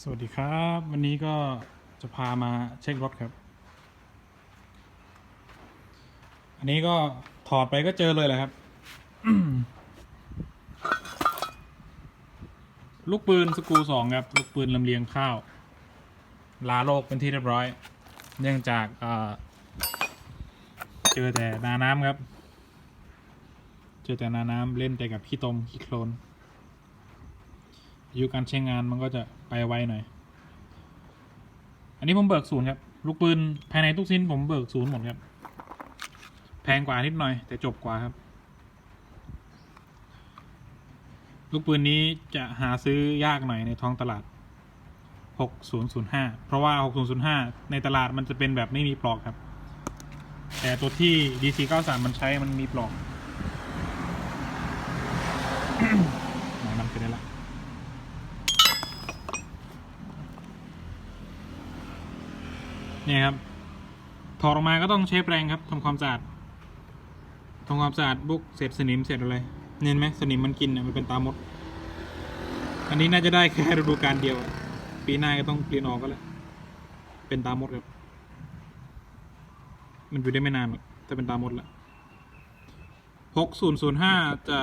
สวัสดีครับ วันนี้ก็จะพามาเช็ครถครับ อันนี้ก็ถอดไปก็เจอเลยแหละครับ ลูกปืนสกูสองครับ ลูกปืนลำเลียงข้าว ลาโลกเป็นที่เรียบร้อย เนื่องจากเเจอแต่นาน้ำครับ เจอแต่นาน้ำเล่นแต่กับขี้ตมขี้โคลน อายุการใช้งานมันก็จะไปไวหน่อย อันนี้ผมเบิกศูนย์ครับ ลูกปืนภายในทุกชิ้นผมเบิกศูนย์หมดครับ แพงกว่านิดหน่อย แต่จบกว่าครับ ลูกปืนนี้จะหาซื้อยากหน่อยในท้องตลาด 6005 เพราะว่า 6005 ในตลาดมันจะเป็นแบบไม่มีปลอกครับ แต่ตัวที่ DC93 มันใช้มันมีปลอกไหนมันเป็นได้ละ เนี่ยครับถอดออกมาก็ต้องใช้แปรงครับทำความสะอาดทำความสะอาดพวกเศษสนิมเศษอะไรเห็นไหมสนิมมันกินเนี่ยมันเป็นตามด อันนี้น่าจะได้แค่ฤดูกาลเดียว ปีหน้าก็ต้องเปลี่ยนออกก็แล้วเป็นตามดครับมันอยู่ได้ไม่นานหรอกถ้าเป็นตามดละหกศูนย์ศูนย์ห้าจะ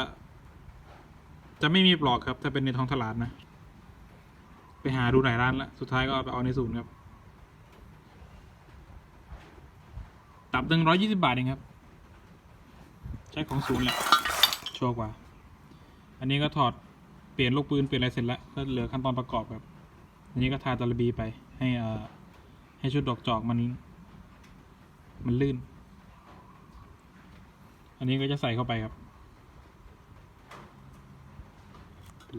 จะไม่มีปลอกครับ ถ้าเป็นในท้องตลาดนะ ไปหาดูหลายร้านละ สุดท้ายก็เอาไปเอาในศูนย์ครับ บหนึ่งร้อยยี่สิบาทเองครับ ใช้ของศูนย์แหละ ชัวร์กว่า อันนี้ก็ถอดเปลี่ยนลูกปืนเปลี่ยนอะไรเสร็จแล้ว ก็เหลือขั้นตอนประกอบครับ อันนี้ก็ทาตะลบีไปให้อ่อให้ชุดดอกจอกมัน มันลื่น อันนี้ก็จะใส่เข้าไปครับ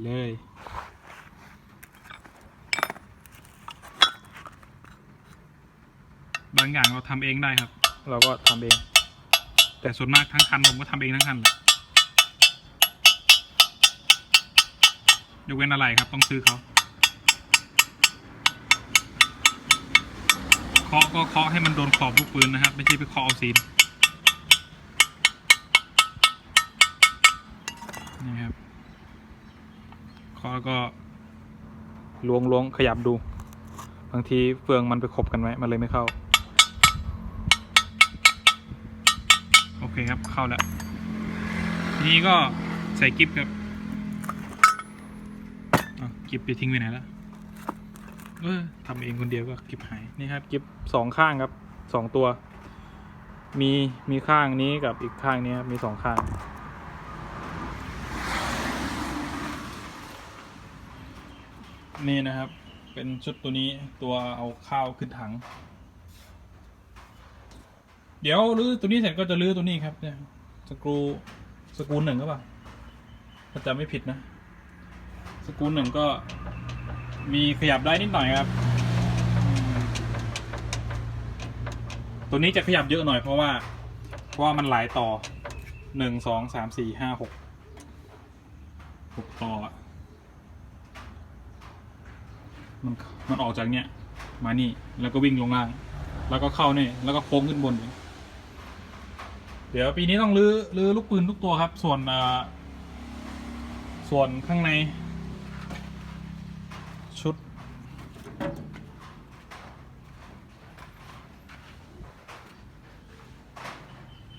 เลยบางอย่างเราทำเองได้ครับ เราก็ทำเอง แต่ส่วนมากทั้งคันผมก็ทำเองทั้งคันแหละยกเว้นอะไรครับต้องซื้อเขาเคาะก็เคาะให้มันโดนขอบลูกปืนนะครับ ไม่ใช่ไปเคาะเอาซีนนี่ครับเคาะแล้วก็ล้วงล้วงขยับดู บางทีเฟืองมันไปขบกันไว้มันเลยไม่เข้า คครับเข้าแล้ว ทีนี้ก็ใส่กิฟครับกิฟไปทิ้งไว้ไหนแล้วเออทำเองคนเดียวก็กิฟหายนี่ครับกิฟสองข้างครับสองตัว มีมีข้างนี้กับอีกข้างนี้ครับมีสองข้างนี่นะครับ เป็นชุดตัวนี้ตัวเอาข้าวขึ้นถัง เดี๋ยวรื้อตัวนี้เสร็จก็จะรื้อตัวนี้ครับเนี่ยสกรูสกรูหนึ่งก็ปล่าถ้าจำไม่ผิดนะ สกรูหนึ่งก็มีขยับได้นิดหน่อยครับ ตัวนี้จะขยับเยอะหน่อยเพราะว่า เพราะว่ามันหลายต่อหนึ่งสองสามสี่ห้าหกหกต่อมันมันออกจากเนี้ยมานี่แล้วก็วิ่งลงล่าง แล้วก็เข้านี่ แล้วก็โค้งขึ้นบนอีก เดี๋ยวปีนี้ต้องรื้อรื้อลูกปืนทุกตัวครับ ส่วนส่วนข้างใน ชุด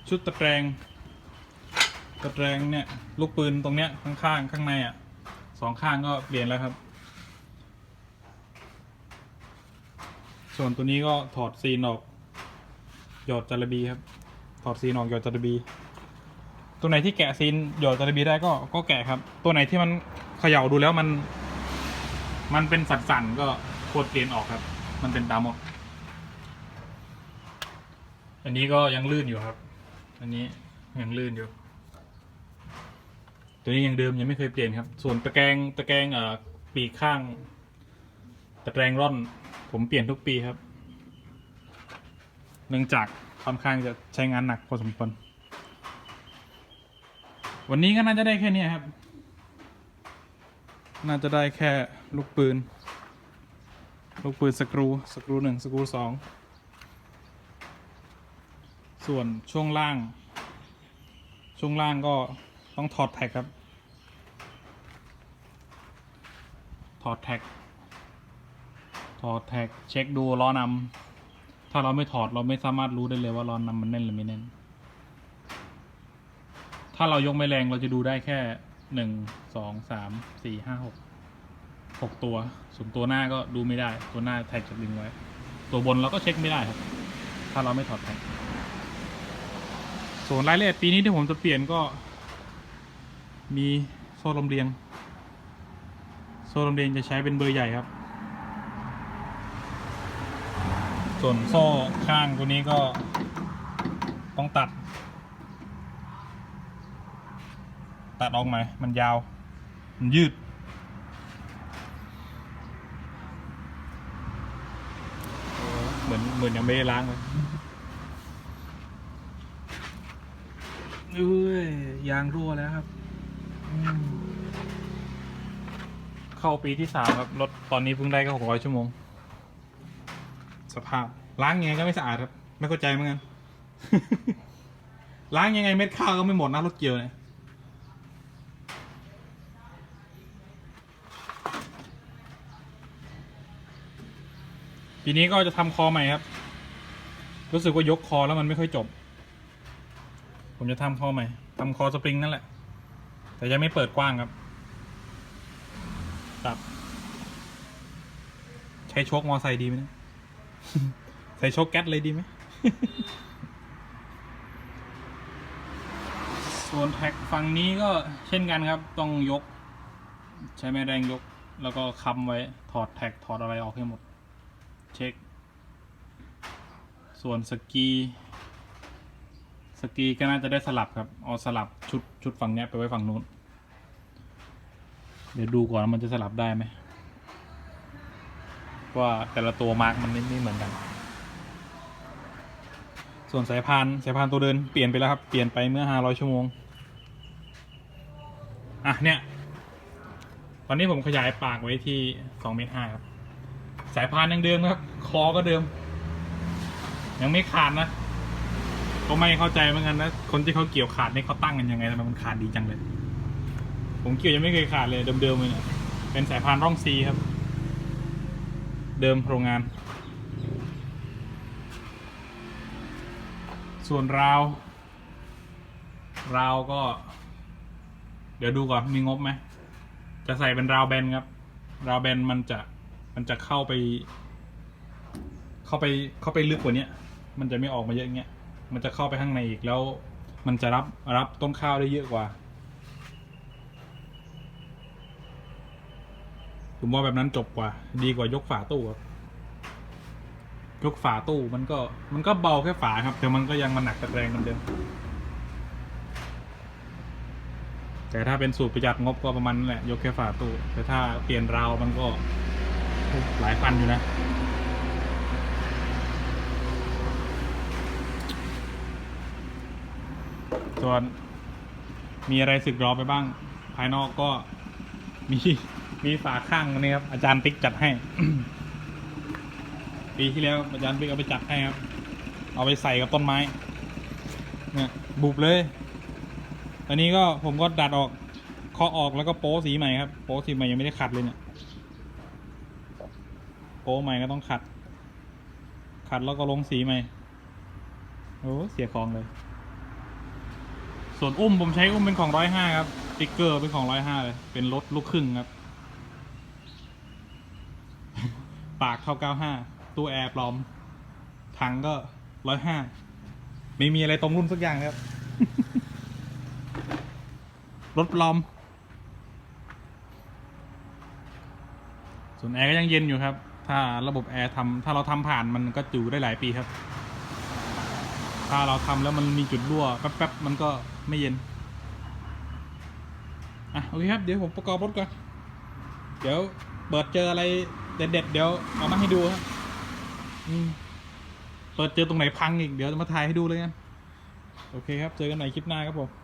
ชุดตะแกรงตะแกรงเนี่ยลูกปืนตรงเนี้ยข้างข้างๆข้างในอะสองข้างก็เปลี่ยนแล้วครับ ส่วนตัวนี้ก็ถอดซีนออก หยอดจารบีครับ ถอดซีนออกหยอดจาระบีตัวไหนที่แกะซีนหยอดจาระบีได้ก็ก็แกะครับ ตัวไหนที่มันเขย่าดูแล้วมัน มันเป็นสั่นๆก็โคตรเปลี่ยนออกครับ มันเป็นตามหมด อันนี้ก็ยังลื่นอยู่ครับ อันนี้ยังลื่นอยู่ ตัวนี้ยังเดิมยังไม่เคยเปลี่ยนครับ ส่วนตะแกรงตะแกรงเอ่อปีกข้าง ตะแกรงร่อน ผมเปลี่ยนทุกปีครับ เนื่องจาก ค่อนข้างจะใช้งานหนักพอสมควรวันนี้ก็น่าจะได้แค่นี้ครับ น่าจะได้แค่ลูกปืน ลูกปืนสกรู สกรูหนึ่งสกรูสอง ส่วนช่วงล่าง ช่วงล่างก็ต้องถอดแท็กครับ ถอดแท็ก ถอดแท็ก เช็คดูล้อนำ ถ้าเราไม่ถอดเราไม่สามารถรู้ได้เลยว่าล้อนน้ำมันแน่นหรือไม่แน่น ถ้าเรายกไม่แรงเราจะดูได้แค่หนึ่งสองสามสี่ห้าหกหกตัว ส่วนตัวหน้าก็ดูไม่ได้ ตัวหน้าแท็กจะดึงไว้ ตัวบนเราก็เช็คไม่ได้ครับ ถ้าเราไม่ถอดแท็กส่วนรายละเอียดปีนี้ที่ผมจะเปลี่ยนก็ มีโซ่ลมเรียง โซ่ลมเรียงจะใช้เป็นเบอร์ใหญ่ครับ ส่วนโซ่ข้างตัวนี้ก็ต้องตัด ตัดออกไหมมันยาว มันยืด เหมือนเหมือนยังไม่ได้ล้างเลยเอ้ยยางรั่วแล้วครับอืมเข้าปีที่สามครับ รถตอนนี้เพิ่งได้ก็หกร้อยชั่วโมง สภาพ ล้างยังไงก็ไม่สะอาดครับ ไม่เข้าใจเหมือนกัน ล้างยังไงเม็ดข้าวก็ไม่หมดนะรถเกี่ยวเนี่ยปีนี้ก็จะทำคอใหม่ครับ รู้สึกว่ายกคอแล้วมันไม่ค่อยจบ ผมจะทำคอใหม่ทำคอสปริงนั่นแหละ แต่ยังไม่เปิดกว้างครับตับ ใช้โชคมอไซค์ดีไหมนะ ใส่โชคแก๊สเลยดีไหม ส่วนแท็กฝั่งนี้ก็เช่นกันครับ ต้องยก ใช้แม่แรงยก แล้วก็ค้ำไว้ถอดแท็กถอดอะไรออกให้หมด เช็ค ส่วนสกีสกีก็น่าจะได้สลับครับ เอาสลับชุดชุดฝั่งนี้ไปไว้ฝั่งนู้น เดี๋ยวดูก่อนว่ามันจะสลับได้ไหม ว่าแต่ละตัวมาร์กมันไม่เหมือนกัน ส่วนสายพานสายพานตัวเดินเปลี่ยนไปแล้วครับ เปลี่ยนไปเมื่อ500ชั่วโมง อะเนี่ย ตอนนี้ผมขยายปากไว้ที่2เมตรห้าครับ สายพานยังเดิมครับ คอก็เดิม ยังไม่ขาดนะก็ไม่เข้าใจเหมือนกันนะ คนที่เขาเกี่ยวขาดนี่เขาตั้งกันยังไงทำไมมันขาดดีจังเลย ผมเกี่ยวยังไม่เคยขาดเลยเดิมๆเลยเนี่ยเป็นสายพานร่องซีครับ เดิมโรงงาน ส่วนราว ราวก็ เดี๋ยวดูก่อนมีงบไหม จะใส่เป็นราวแบนครับ ราวแบนมันจะมันจะเข้าไป เข้าไปเข้าไปลึกกว่านี้มันจะไม่ออกมาเยอะเงี้ย มันจะเข้าไปข้างในอีกแล้ว มันจะรับรับต้นข้าวได้เยอะกว่า ผมว่าแบบนั้นจบกว่า ดีกว่ายกฝาตู้ครับยกฝาตู้มันก็มันก็เบาแค่ฝาครับ แต่มันก็ยังมันหนักตะแรงเหมือนเดิมแต่ถ้าเป็นสูตรประหยัดงบก็ประมาณนั้นแหละยกแค่ฝาตู้ แต่ถ้าเปลี่ยนราวมันก็หลายพันอยู่นะ ส่วนมีอะไรสึกรอไปบ้าง ภายนอกก็มี มีฝาข้างอันนี้ครับอาจารย์ติ๊กจัดให้ ปีที่แล้วอาจารย์ติ๊กเอาไปจัดให้ครับ เอาไปใส่กับต้นไม้เนี่ยบุบเลย อันนี้ก็ผมก็ดัดออกเคาะออกแล้วก็โป๊สีใหม่ครับ โป๊สีใหม่ยังไม่ได้ขัดเลยเนี่ยโป๊ใหม่ก็ต้องขัด ขัดแล้วก็ลงสีใหม่โอ้เสียของเลย ส่วนอุ้มผมใช้อุ้มเป็นของร้อยห้าครับติ๊กเกอร์เป็นของร้อยห้าเลย เป็นรถลูกครึ่งครับ ปากเท่าเก้าห้าตู้แอร์ปลอม ถังก็ร้อยห้าไม่มีอะไรตรงรุ่นสักอย่างครับ รถปลอม ส่วนแอร์ก็ยังเย็นอยู่ครับ ถ้าระบบแอร์ทำถ้าเราทำผ่านมันก็อยู่ได้หลายปีครับ ถ้าเราทำแล้วมันมีจุดรั่วแป๊บๆมันก็ไม่เย็น อะโอเคครับ เดี๋ยวผมประกอบรถก่อน เดี๋ยวเปิดเจออะไร เด็ดเด็ดเดี๋ยวเอามาให้ดูครับเปิดเจอตรงไหนพังอีกเดี๋ยวจะมาถ่ายให้ดูเลยกันโอเคครับ เจอกันใหม่คลิปหน้าครับผม